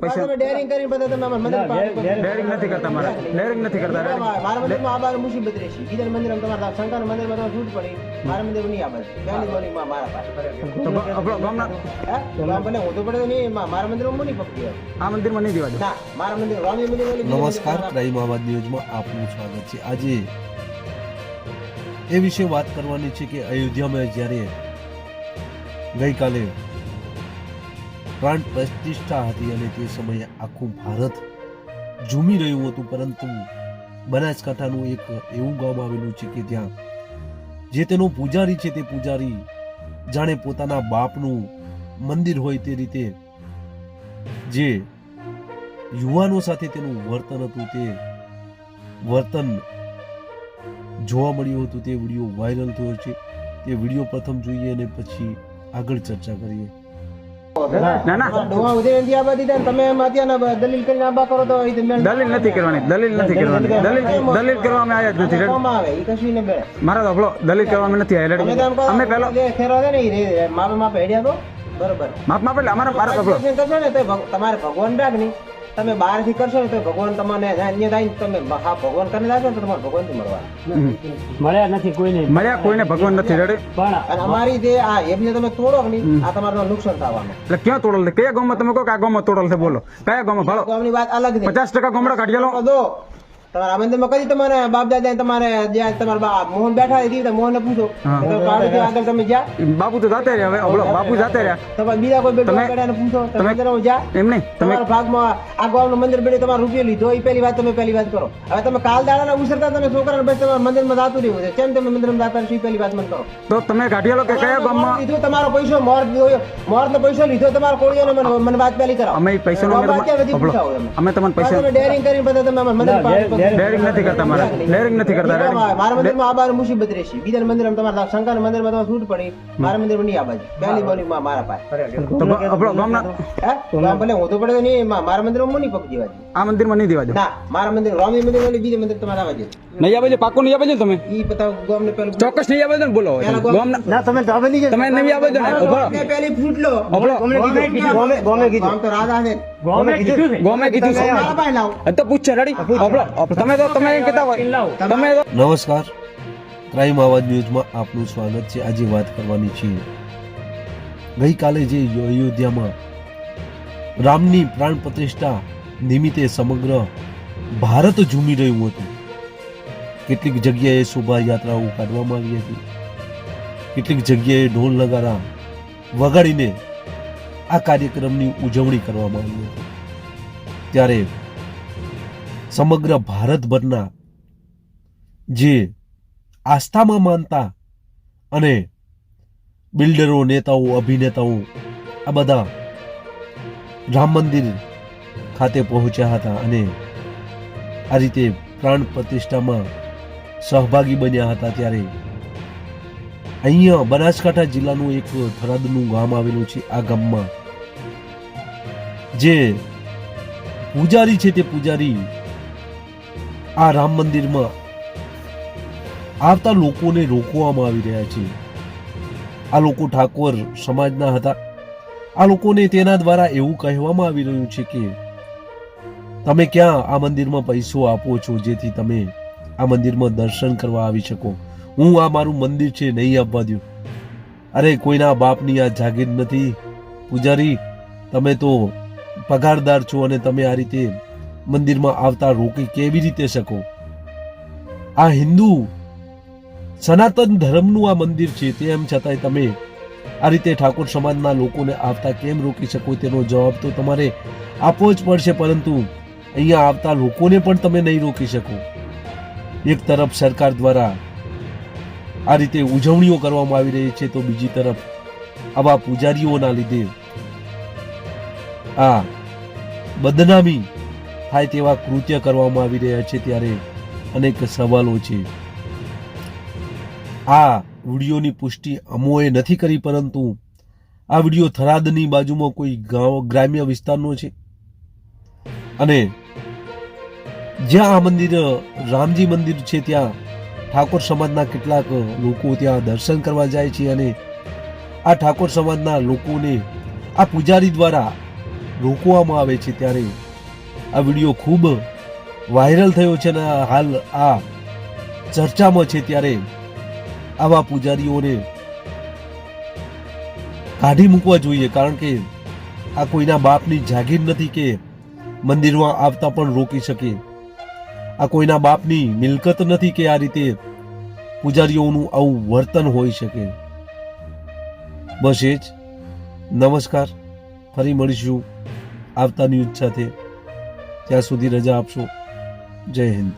પૈસા તમે ડેરિંગ કરીને બધા તમે અમારા મંદિર પાણી કરો. ડેરિંગ નથી કરતા મારા. ડેરિંગ નથી કરતા મારા મારા મંદિરમાં આ બાર મુસીબત રહેશે. બીજા મંદિરમાં તમારા શંકર મંદિરમાં તમારે છૂટ પડી. મારા મંદિરમાં નહીં આવે પહેલી બોલી માં મારા પાસે આપણો ગામના ગામ ભલે હું તો પડે નહીં. મારા મંદિરમાં હું નહીં પકડી આ મંદિરમાં નહીં દેવા ના મારા મંદિર રામજી મંદિર નમસ્કાર આવાજ ન્યૂઝમાં આપનું સ્વાગત છે. આજે એ વિશે વાત કરવાની છે કે અયોધ્યામાં જ્યારે ગઈકાલે પ્રાણ પ્રતિષ્ઠા હતી અને તે સમયે આખું ભારત ઝૂમી રહ્યું હતું, પરંતુ બનાસકાંઠાનું એક એવું ગામ આવેલું છે કે ત્યાં જે તેનો પૂજારી છે, તે પૂજારી જાણે પોતાના બાપનું મંદિર હોય તે રીતે જે યુવાનો સાથે તેનું વર્તન હતું, તે વર્તન જોવા મળ્યું હતું, તે વીડિયો વાયરલ થયો છે. તે વીડિયો પ્રથમ જોઈએ અને પછી આગળ ચર્ચા કરીએ. દલીલ નથી કરવાની દલીલ નથી કરવાની. દલીલ દલીલ કરવામાં આવ્યા જ નથી મારા તો દલીલ કરવા નથી આવ્યા અમે રે- માપે માપે એટલે અમારા તમારે ભગવાન રાખ નહીં તમે બહારથી કરશો ને તો ભગવાન તમને અન્ય થાય તમે હા ભગવાન કરીને ને તો તમારે ભગવાનથી મળવા. મળ્યા નથી કોઈને. મળ્યા કોઈને ભગવાન નથી રડે? પણ અને અમારી જે આ એમને તમે તોડો કે આ તમારું નુકસાન થવાનું. એટલે ક્યાં તોડલ કયા ગામમાં તમે કહો કે આ ગામમાં તોડલ છે? બોલો. કયા ગામમાં? ભાડો ગામની વાત અલગ છે. પચાસ ટકા ગામડા કાઢી લો દો. તમારા મંદિરમાં કદી તમારે બાપ દાદા તમારે જ્યાં તમારા બાપ મોહન બેઠા હતી તો મોહન પૂછો આગળ તમે જ્યાં. બાપુ તો જાતે રહ્યા હવે અબળો બાપુ જાતે રહ્યા. તમારે બીજા કોઈ બેઠો બેઠા પૂછો તમે જા એમ નહીં તમારા ભાગમાં આ ગામનું મંદિર બેઠે તમારે રૂપિયો લીધો એ પહેલી વાત તમે પહેલી વાત કરો. હવે તમે કાલ દાડાના ઉછરતા તમે છોકરાને બસ તમારા મંદિરમાં જાતું રહ્યું છે. કેમ તમે મંદિરમાં જાતા રહેશો એ પહેલી વાત મને કરો તો તમે કાઢી કે કયા ગામમાં? લીધો તમારો પૈસો મોર લીધો નો પૈસો લીધો તમારો કોળીઓને મને મને વાત પહેલી કરાવો. અમે પૈસા. અમે તમને પૈસા ડેરિંગ કરીને બધા તમે મંદિર કરો. ડેરિંગ નથી કરતા મારા. ડેરિંગ નથી કરતા મારા મંદિરમાં આ બાર મુસીબત રહેશે. બીજા મંદિરમાં તમારા શંકર મંદિરમાં તમારે છૂટ પડી. મારા મંદિરમાં નહીં આ બાજુ પહેલી બોલી માં મારા પાસે. તો આપણો ગામના હે? ભલે હું તો પડે નહીં મારા મંદિરમાં હું નહીં પકડી વાજી આ મંદિરમાં નહીં દેવા દે ના મારા મંદિર રામજી મંદિર બીજા મંદિર તમારે આવવા જોઈએ નહીં આવે પાકો નહીં આવે તમે? ઈ બતાવ ગામને પહેલું ચોક્કસ નહીં આવે ને બોલો ગામ- ગામના ના તમે તો હવે નહીં તમે નહીં આવે ને? ઊભો રહો. ગામને ગામે ફૂટ ગામે. ગામ તો રાજા છે. ગોમે કીધું છે ગોમે કીધું છે મારા પાસે લાવો. આ તો પૂછશે રેડી અબળો અબળો. તમે તો તમે એમ હોય. તમે નમસ્કાર. ક્રાઇમ આવાજ ન્યૂઝમાં આપનું સ્વાગત છે. આજે વાત કરવાની છે. ગઈકાલે જે અયોધ્યામાં રામની પ્રાણ પ્રતિષ્ઠા નિમિત્તે સમગ્ર ભારત ઝૂમી રહ્યું હતું. કેટલીક જગ્યાએ શોભાયાત્રાઓ કાઢવામાં આવી હતી. કેટલીક જગ્યાએ ઢોલ નગારા વગાડીને આ કાર્યક્રમની ઉજવણી કરવામાં આવી હતી. ત્યારે સમગ્ર ભારતભરના જે આસ્થામાં માનતા અને બિલ્ડરો, નેતાઓ, અભિનેતાઓ આ બધા રામ મંદિર ખાતે પહોંચ્યા હતા અને આ રીતે પ્રાણ પ્રતિષ્ઠામાં સહભાગી બન્યા હતા ત્યારે અહીંયા બનાસકાંઠા જિલ્લાનું એક થરાદનું ગામ આવેલું છે, આ ગામમાં. જે પૂજારી છે તે પૂજારી આ રામ મંદિરમાં આવતા લોકોને રોકવામાં આવી રહ્યા છે. આ લોકો ઠાકોર સમાજના હતા. આ લોકોને તેના દ્વારા એવું કહેવામાં આવી રહ્યું છે કે, તમે ક્યાં આ મંદિરમાં પૈસો આપો છો? જેથી તમે આ મંદિરમાં દર્શન કરવા આવી શકો. હું આ મારું મંદિર છે નહીં આપવા દઉં. અરે, કોઈના બાપની આ જાગીર નથી. પૂજારી, તમે તો પગારદાર છો અને તમે આ રીતે મંદિરમાં આવતા રોકી કેવી રીતે શકો? આ હિન્દુ સનાતન ધર્મનું આ મંદિર છે તેમ છતાંય તમે આ રીતે ઠાકોર સમાજના લોકોને આવતા કેમ રોકી શકો? તેનો જવાબ તો તમારે આપવો જ પડશે, પરંતુ અહીંયા આવતા લોકોને પણ તમે નહીં રોકી શકો. એક તરફ સરકાર દ્વારા આ રીતે ઉજવણીઓ કરવામાં આવી રહી છે તો બીજી તરફ આવા પૂજારીઓના લીધે આ બદનામી થાય તેવા કૃત્ય કરવામાં આવી રહ્યા છે ત્યારે અનેક સવાલો છે. આ વિડીયોની પુષ્ટિ અમોએ નથી કરી, પરંતુ આ વીડિયો થરાદની બાજુમાં કોઈ ગાંવ ગ્રામ્ય વિસ્તારનો છે. અને જ્યાં આ મંદિર, રામજી મંદિર છે, ત્યાં ઠાકોર સમાજના કેટલાક લોકો ત્યાં દર્શન કરવા જાય છે અને આ ઠાકોર સમાજના લોકોને આ પૂજારી દ્વારા રોકવામાં આવે છે ત્યારે આ વીડિયો ખૂબ વાયરલ થયો છે અને હાલ આ ચર્ચામાં છે ત્યારે આવા પૂજારીઓને કાઢી મૂકવા જોઈએ કારણ કે આ કોઈના બાપની જાગીર નથી કે મંદિરમાં આવતા પણ રોકી શકે. આ કોઈના બાપની મિલકત નથી કે આ રીતે પૂજારીઓનું આવું વર્તન હોઈ શકે. બસ એ જ. નમસ્કાર. ફરી મળીશું આવતા ન્યૂઝ સાથે. ત્યાં સુધી રજા આપશો. જય હિન્દ.